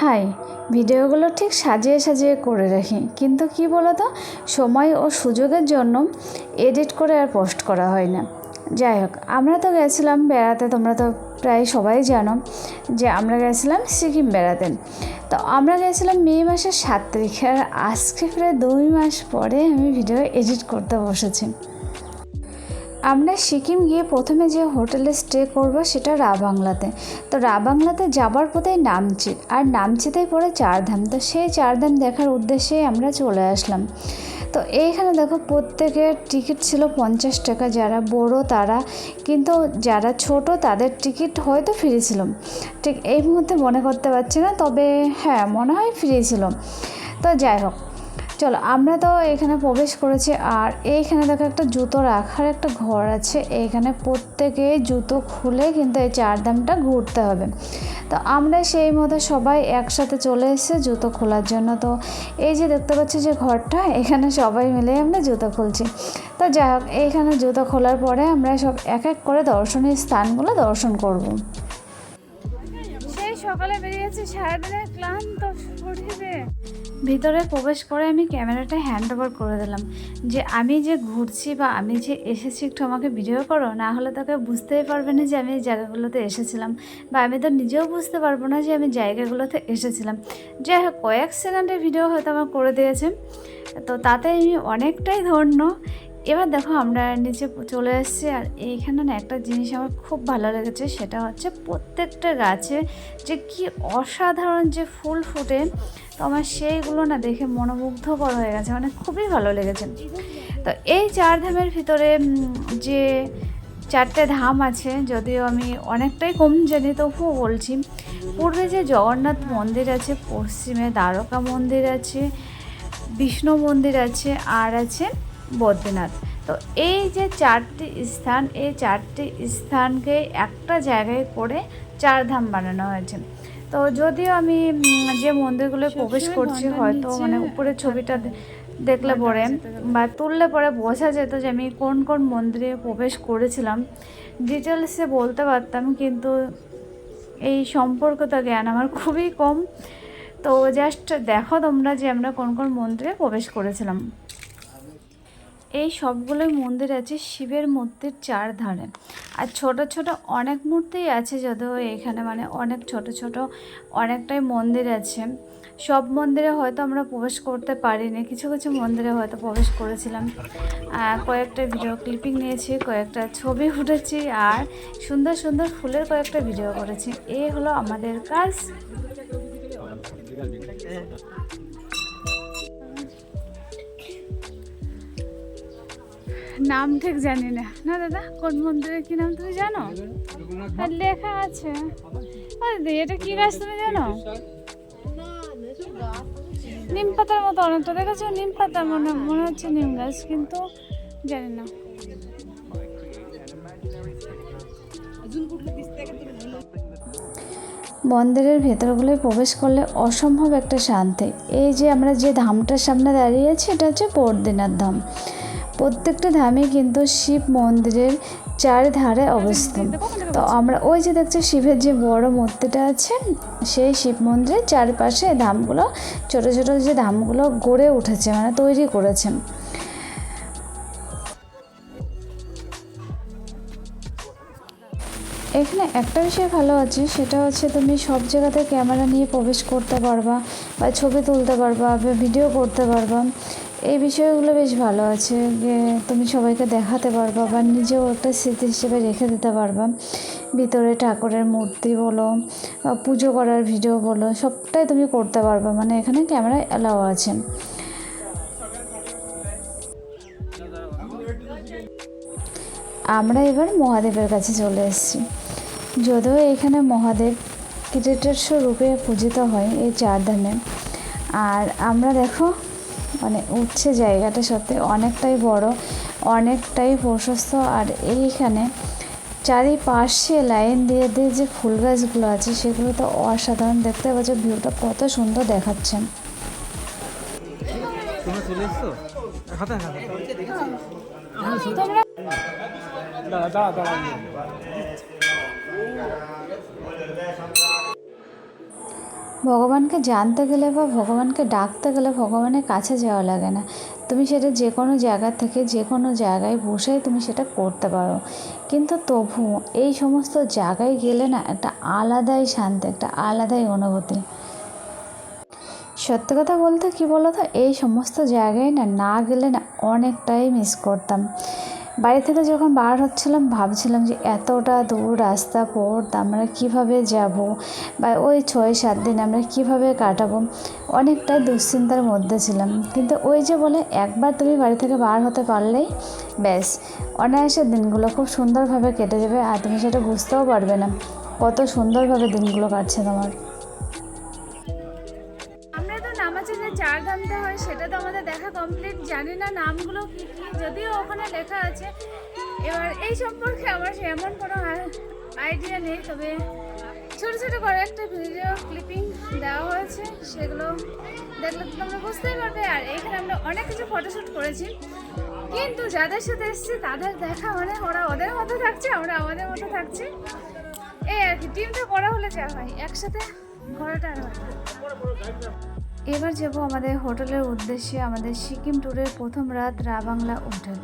High, ভিডিওগুলো ঠিক সাজিয়ে সাজিয়ে করে রাখি। কিন্তু কি বলো তো সময় ও সুযোগের জন্য এডিট করে আর পোস্ট করা হয় না। যাই হোক, আমরা তো গেছিলাম বেড়াতে, তোমরা তো প্রায় সবাই জানো যে আমরা গেছিলাম সিকিম বেড়াতে। তো আমরা গেছিলাম মে মাসের সাত তারিখে, আর আজকে প্রায় দুই মাস পরে আমি ভিডিও এডিট করতে বসেছি। আমরা সিকিম গিয়ে প্রথমে যে হোটেলে স্টে করব সেটা রাবাংলাতে তো রাবাংলাতে যাবার পথেই নামচি আর নামচিতেই পড়ে চারধাম। তো সেই চারধাম দেখার উদ্দেশ্যেই আমরা চলে আসলাম। তো এইখানে দেখো প্রত্যেকের টিকিট ছিল পঞ্চাশ টাকা। যারা বড় তারা কিন্তু যারা ছোট তাদের টিকিট হয়তো ফ্রি ছিল। ঠিক এই মুহূর্তে মনে করতে পারছি না, তবে হ্যাঁ মনে হয় ফ্রি ছিল। তো যাই হোক চলো, আমরা তো এখানে প্রবেশ করেছি আর এইখানে দেখো একটা জুতো রাখার একটা ঘর আছে। এইখানে প্রত্যেকে জুতো খুলে কিন্তু এই চারধামটা ঘুরতে হবে। তো আমরা সেই মতো সবাই একসাথে চলে এসেছে জুতো খোলার জন্য। তো এই যে দেখতে পাচ্ছি যে ঘরটা, এখানে সবাই মিলে আমরা জুতো খুলছি। তো যাই হোক এইখানে জুতো খোলার পরে আমরা সব এক এক করে দর্শনীয় স্থানগুলো দর্শন করব। সকালে বেরিয়েছি, সারাদিনের ক্লান্ত শরীরে। ভিতরে প্রবেশ করে আমি ক্যামেরাটা হ্যান্ড ওভার করে দিলাম। যে আমি যে ঘুরছি বা আমি যে এসেছি, একটু আমাকে ভিডিও করো, না হলে তোকে বুঝতেই পারবে না যে আমি এই জায়গাগুলোতে এসেছিলাম। বা আমি তো নিজেও বুঝতে পারব না যে আমি জায়গাগুলোতে এসেছিলাম। যাই হোক, কয়েক সেকেন্ডের ভিডিও হয়তো আমার করে দিয়েছে। তো তাতে আমি অনেকটাই ধন্য। এবার দেখো আমরা নিচে চলে এসেছি আর এইখানে না একটা জিনিস আমার খুব ভালো লেগেছে, সেটা হচ্ছে প্রত্যেকটা গাছে যে কি অসাধারণ যে ফুল ফুটে, তো আমার সেইগুলো না দেখে মনোমুগ্ধকর হয়ে গেছে মানে খুবই ভালো লেগেছে। তো এই চার ধামের ভিতরে যে চারটে ধাম আছে, যদিও আমি অনেকটাই কম জানি, তবুও বলছি, পূর্বে যে জগন্নাথ মন্দির আছে, পশ্চিমে দ্বারকা মন্দির আছে, বিষ্ণু মন্দির আছে, আর আছে বদ্রীনাথ। তো এই যে চারটি স্থান এই চারটি স্থানকে একটা জায়গায় করে চার ধাম বানানো হয়েছে। তো যদিও আমি যে মন্দিরগুলো প্রবেশ করছি হয়তো মানে উপরে ছবিটা দেখলে পরে বা তুললে পরে বোঝা যেত যে আমি কোন কোন মন্দিরে প্রবেশ করেছিলাম। ডিটেলসে বলতে পারতাম কিন্তু এই সম্পর্কত জ্ঞান আমার খুবই কম। তো জাস্ট দেখো তোমরা যে আমরা কোন কোন মন্দিরে প্রবেশ করেছিলাম। এই সবগুলোই মন্দির আছে শিবের মূর্তির চার ধারে। আর ছোট ছোট অনেক মূর্তিই আছে যদিও এখানে মানে অনেক ছোট ছোট অনেকটাই মন্দির আছে। সব মন্দিরে হয়তো আমরা প্রবেশ করতে পারিনি, কিছু কিছু মন্দিরে হয়তো প্রবেশ করেছিলাম। কয়েকটা ভিডিও ক্লিপিং নিয়েছি, কয়েকটা ছবি উঠেছি আর সুন্দর সুন্দর ফুলের কয়েকটা ভিডিও করেছি। এই হলো আমাদের কাজ। নাম ঠিক জানি না। না দাদা, কোন মন্দিরের কি নাম তুমি জানো? আর লেখা আছে। এটা কি গাছ তুমি জানো? নিম পাতার মতো অনেকটা দেখেছ? নিম পাতা মনে মনে হচ্ছে নিম গাছ, কিন্তু জানি না। মন্দিরের ভেতরগুলোয় প্রবেশ করলে অসম্ভব একটা শান্তি। এই যে আমরা যে ধামটার সামনে দাঁড়িয়ে আছি, এটা হচ্ছে বর্দিনাথ ধাম। প্রত্যেকটা ধামে কিন্তু শিব মন্দিরের চারিধারে অবস্থান তো আমরা ওই যে দেখছি শিবের যে বড় মূর্তিটা আছে, সেই শিব মন্দিরের চারপাশে ধামগুলো, ছোট ছোট যে ধামগুলো গড়ে উঠেছে মানে তৈরি করেছেন এখানে একটা বিষয় ভালো আছে, সেটা হচ্ছে তুমি সব জায়গাতে ক্যামেরা নিয়ে প্রবেশ করতে পারবা, বা ছবি তুলতে পারবা, বা ভিডিও করতে পারবা। এই বিষয়গুলো বেশ ভালো আছে যে তুমি সবাইকে দেখাতে পারবা বা নিজেও একটা স্মৃতি হিসেবে রেখে দিতে পারবা। ভিতরে ঠাকুরের মূর্তি বলো পুজো করার ভিডিও বলো, সবটাই তুমি করতে পারবা। মানে এখানে ক্যামেরা অ্যালাও আছে। আমরা এবার মহাদেবের কাছে চলে এসেছি। যদিও এখানে মহাদেব কিরেটের রূপে পূজিত হয় এই চারধামে আর আমরা দেখো মানে উঠছে জায়গাটা সত্যি অনেকটাই বড়, অনেকটাই প্রশস্ত আর এইখানে চারিপাশে লাইন দিয়ে দিয়ে যে ফুল গাছগুলো আছে সেগুলো তো অসাধারণ দেখতে। পাচ্ছ ভিউটা কত সুন্দর দেখাচ্ছে তোমরা ভগবানকে জানতে গেলে বা ভগবানকে ডাকতে গেলে ভগবানের কাছে যাওয়া লাগে না। তুমি সেটা যে কোনো জায়গা থেকে যে কোনো জায়গায় বসে তুমি সেটা করতে পারো। কিন্তু তবু এই সমস্ত জায়গায় গেলে না একটা আলাদাই শান্তি, একটা আলাদাই অনুভূতি। সত্যি কথা বলতে কী বলো তো এই সমস্ত জায়গায় না না গেলে না অনেকটাই মিস করতাম। বাড়ি থেকে যখন বার হচ্ছিলাম, ভাবছিলাম যে এতটা দূর রাস্তা পথ আমরা কীভাবে যাব বা ওই ছয় সাত দিন আমরা কীভাবে কাটাবো অনেকটাই দুশ্চিন্তার মধ্যে ছিলাম। কিন্তু ওই যে বলে একবার তুমি বাড়ি থেকে বার হতে পারলেই ব্যাস, অনায়াসে দিনগুলো খুব সুন্দরভাবে কেটে যাবে আর তুমি সেটা বুঝতেও পারবে না। কত সুন্দরভাবে দিনগুলো কাটছে তোমার। আমরা যে চার ধামটা হয়, সেটা তো আমাদের দেখা কমপ্লিট জানি না, নামগুলো কি কি, যদিও ওখানে লেখা আছে। এবার এই সম্পর্কে আমার এমন কোনো আইডিয়া নেই, তবে ছোট ছোট করে একটা ভিডিও ক্লিপিং দেওয়া হয়েছে, সেগুলো দেখলে তোমরা বুঝতেই পারবে। আর এখানে আমরা অনেক কিছু ফটোশ্যুট করেছি, কিন্তু যাদের সাথে এসেছি, তাদের দেখা মানে ওরা ওদের মতো থাকছে, আমরা আমাদের মতো থাকছি। এই আর কি টিমটা বড় হলে যা হয়, একসাথে ঘোরাটা আর হয়। এবার যাব আমাদের হোটেলের উদ্দেশ্যে আমাদের সিকিম ট্যুরের প্রথম রাত রা বাংলা হোটেল।